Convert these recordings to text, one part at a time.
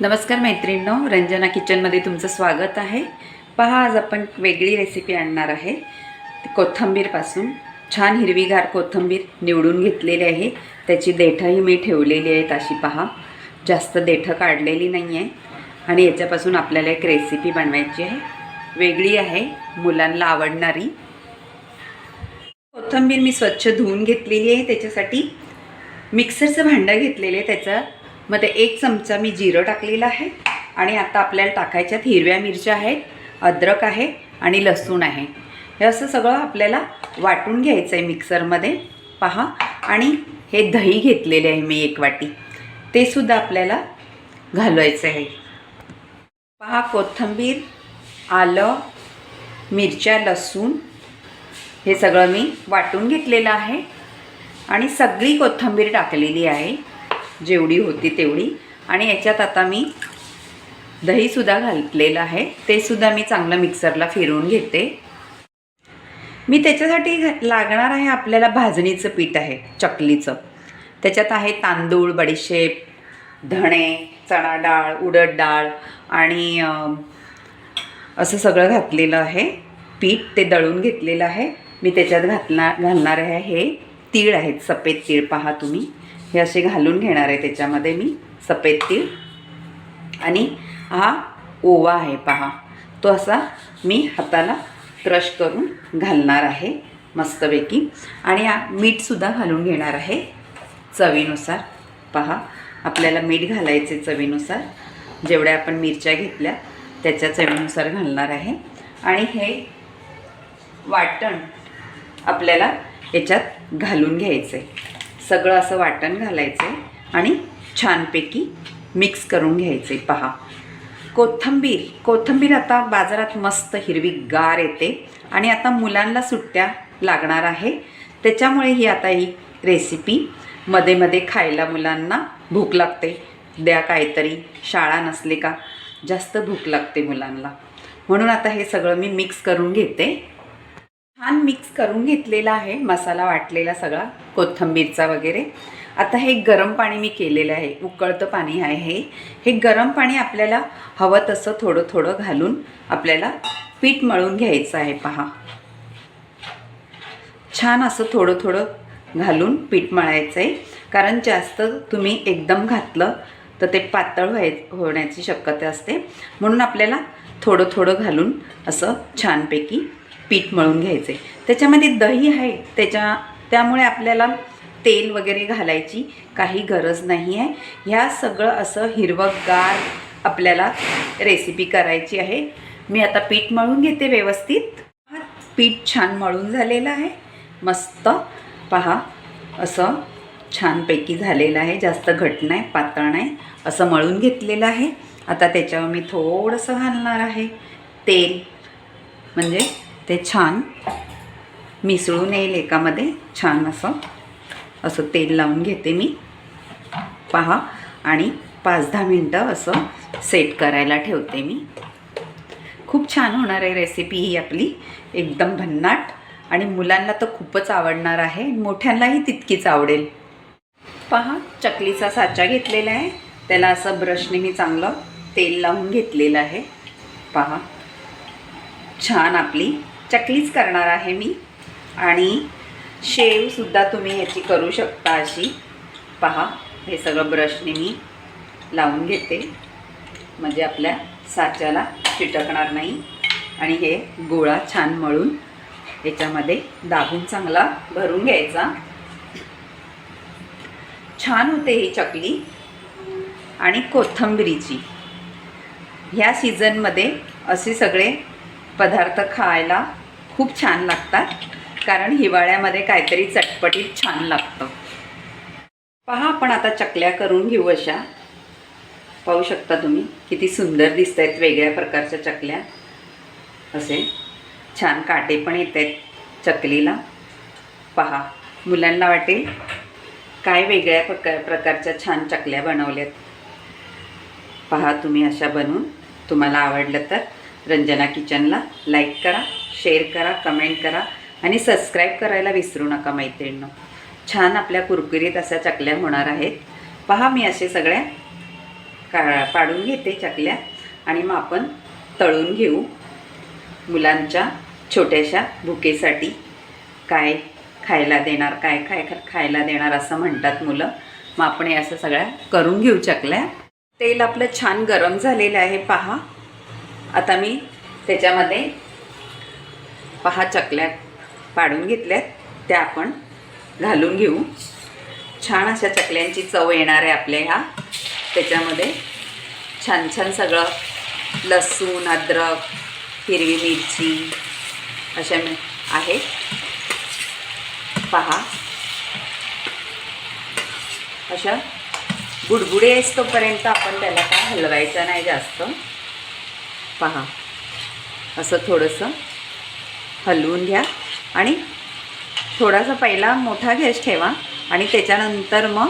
नमस्कार मैत्रिणींनो रंजना किचनमध्ये तुमचं स्वागत आहे. पहा आज आपण वेगळी रेसिपी आणणार आहे. कोथंबीरपासून कोथिंबीरपासून छान हिरवीगार कोथिंबीर निवडून घेतलेली आहे. त्याची देठंही मी ठेवलेली आहेत अशी पहा. जास्त देठं काढलेली नाही आहे आणि याच्यापासून आपल्याला एक रेसिपी बनवायची आहे. वेगळी आहे मुलांना आवडणारी. कोथिंबीर मी स्वच्छ धुवून घेतलेली आहे. त्याच्यासाठी मिक्सरचं भांडं घेतलेलं आहे. त्याच्यामध्ये एक चमचा मी जिरं टाकलेलं आहे आणि आता आपल्याला टाकायच्यात हिरव्या मिरच्या आहेत अद्रक आहे आणि लसूण आहे. हे असं सगळं आपल्याला वाटून घ्यायचं आहे मिक्सरमध्ये. पहा. आणि हे दही घेतलेले आहे मी एक वाटी. ते सुद्धा आपल्याला घालवायचं आहे. पहा कोथिंबीर आलं मिरच्या लसूण. हे सगळं मी वाटून घेतलेलं आहे. आणि सगळी कोथिंबीर टाकलेली आहे. जेवढी होती तेवढी. आणि याच्यात आता मी दहीसुद्धा घातलेलं आहे. ते सुद्धा मी चांगलं मिक्सरला फिरवून घेते. मी त्याच्यासाठी लागणार आहे आपल्याला भाजणीचं पीठ आहे चकलीचं. त्याच्यात आहे तांदूळ बडीशेप धणे चणा डाळ उडद डाळ आणि असं सगळं घातलेलं आहे. पीठ ते दळून घेतलेलं आहे. मी त्याच्यात घातणार घालणार आहे हे तीळ आहेत सफेद तीळ पहा तुम्ही. हे असे घालून घेणार आहे त्याच्यामध्ये मी सफेद तीळ. आणि हा ओवा आहे पहा. तो असा मी हाताला क्रश करून घालणार आहे मस्तपैकी. आणि मीठसुद्धा घालून घेणार आहे चवीनुसार. पहा आपल्याला मीठ घालायचे चवीनुसार. जेवढ्या आपण मिरच्या घेतल्या त्याच्या चवीनुसार घालणार आहे. आणि हे वाटण आपल्याला याच्यात घालून घ्यायचं आहे सगळं असं वाटण घालायचं आहे आणि छानपैकी मिक्स करून घ्यायचे पहा. कोथिंबीर. कोथिंबीर आता बाजारात मस्त हिरवी गार येते आणि आता मुलांना सुट्ट्या लागणार आहे. त्याच्यामुळे ही आता ही रेसिपी मध्ये मध्ये खायला मुलांना भूक लागते. द्या काहीतरी. शाळा नसली का जास्त भूक लागते मुलांना. म्हणून आता हे सगळं मी मिक्स करून घेते. छान मिक्स करून घेतलेला आहे मसाला वाटलेला सगळा कोथिंबीरचा वगैरे. आता हे गरम पाणी मी केलेलं आहे उकळतं पाणी आहे हे. हे गरम पाणी आपल्याला हवं तसं थोडं थोडं घालून आपल्याला पीठ मळून घ्यायचं आहे पहा. छान असं थोडं थोडं घालून पीठ मळायचं आहे. कारण जास्त तुम्ही एकदम घातलं तर ते पातळ व्हाय होण्याची शक्यता असते. म्हणून आपल्याला थोडं थोडं घालून असं छानपैकी पीठ मळून घ्यायचे. त्याच्यामध्ये दही आहे त्याच्या त्यामुळे आपल्याला तेल वगैरे घालायची काही गरज नाही आहे. ह्या सगळं असं हिरवंगार आपल्याला रेसिपी करायची आहे. मी आता पीठ मळून घेते व्यवस्थित. पीठ छान मळून झालेलं आहे. मस्त. पहा असं छानपैकी झालेलं आहे. जास्त घट नाही पातळ नाही. असं मळून घेतलेलं आहे. आता त्याच्यावर मी थोडंसं घालणार आहे. तेल. म्हणजे ते छान मिसळून येईल एकामध्ये छान असं. असं तेल लावून घेते मी. पहा आणि पाच दहा मिनटं असं सेट करायला ठेवते मी. खूप छान होणार आहे रेसिपी ही आपली. एकदम भन्नाट. आणि मुलांना तर खूपच आवडणार आहे. मोठ्यांनाही तितकीच आवडेल. पहा चकलीचा साचा घेतलेला आहे. त्याला असं ब्रशने मी चांगलं तेल लावून घेतलेलं आहे. पहा. छान आपली चकलीच करणार आहे मी. आणि शेवसुद्धा तुम्ही ह्याची करू शकता अशी. पहा हे सगळं ब्रशने मी लावून घेते. म्हणजे आपल्या साच्याला चिटकणार नाही. आणि हे गोळा छान मळून याच्यामध्ये दाबून चांगला भरून घ्यायचा. छान होते ही चकली. आणि कोथिंबिरीची. ह्या सीझनमध्ये असे सगळे पदार्थ खायला खूप छान लागतात. कारण हिवाळ्यामध्ये काहीतरी चटपटीत छान लागतं. पहा आपण आता चकल्या करून घेऊ अशा. पाहू शकता तुम्ही किती सुंदर दिसत आहेत वेगळ्या प्रकारच्या चकल्या. असे छान काटे पण येत आहेत चकलीला. पहा मुलांना वाटेल काय वेगळ्या प्रकार प्रकारच्या छान चकल्या बनवल्यात. पहा तुम्ही अशा बनवून. तुम्हाला आवडलं तर रंजना किचनला लाईक करा. शेअर करा कमेंट करा आणि सबस्क्राईब करायला विसरू नका मैत्रिणींनो. छान आपल्या कुरकुरीत अशा चकल्या होणार आहेत. पहा मी असे सगळ्या का पाडून घेते चकल्या आणि मग आपण तळून घेऊ मुलांच्या छोट्याशा भुकेसाठी काय खायला देणार काय काय खायला देणार असं म्हणतात मुलं. मग आपण हे असं सगळ्या करून घेऊ चकल्या. तेल आपलं छान गरम झालेलं आहे पहा. आता मी त्याच्यामध्ये पहा चकल्या पाडून घेतल्यात त्या आपण घालून घेऊ. छान अशा चकल्यांची चव येणार आहे आपल्या ह्या. त्याच्यामध्ये छान छान सगळं लसूण अद्रक हिरवी मिरची अशा मी आहेत पहा. अशा बुडबुडे तोपर्यंत आपण त्याला काय हलवायचं नाही जास्त. पहा. असं थोडंसं हलवून घ्या. आणि थोडासा पहिला मोठा गॅस ठेवा आणि त्याच्यानंतर मग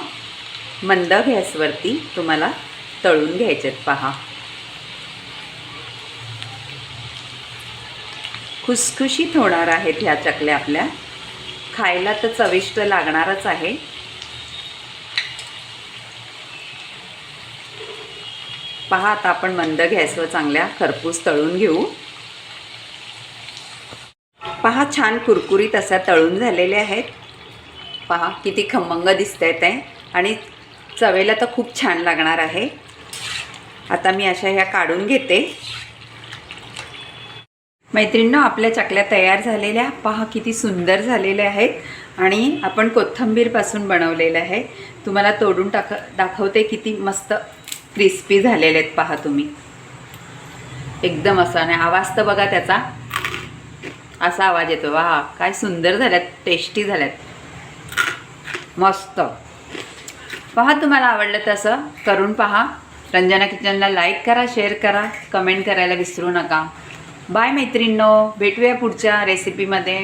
मंद गॅसवरती तुम्हाला तळून घ्यायचेत पहा. खुसखुशीत होणार आहेत ह्या चकल्या आपल्या. खायला तर चविष्ट लागणारच आहे. पहा आता आपण मंद गॅसवर चांगल्या खरपूस तळून घेऊ. पहा छान कुरकुरीत असा तळून झालेले आहेत. पहा किती खमंग दिसत आहेत आहे आणि चवेला तर खूप छान लागणार आहे. आता मी अशा ह्या काढून घेते. मैत्रिणींनो आपल्या चकल्या तयार झालेल्या. पहा किती सुंदर झालेल्या आहेत. आणि आपण कोथिंबीरपासून बनवलेलं आहे. तुम्हाला तोडून टाक दाखवते किती मस्त क्रिस्पी झालेले आहेत. पहा तुम्ही. एकदम असं आणि आवाज तर बघा त्याचा. असा आवाज येतो. वा काय सुंदर झाल्यात टेस्टी झाल्यात. मस्त. पहा तुम्हाला आवडलं तसं करून पहा. रंजना किचनला लाईक करा शेअर करा कमेंट करायला विसरू नका. बाय मैत्रिणींनो. भेटूया पुढच्या रेसिपीमध्ये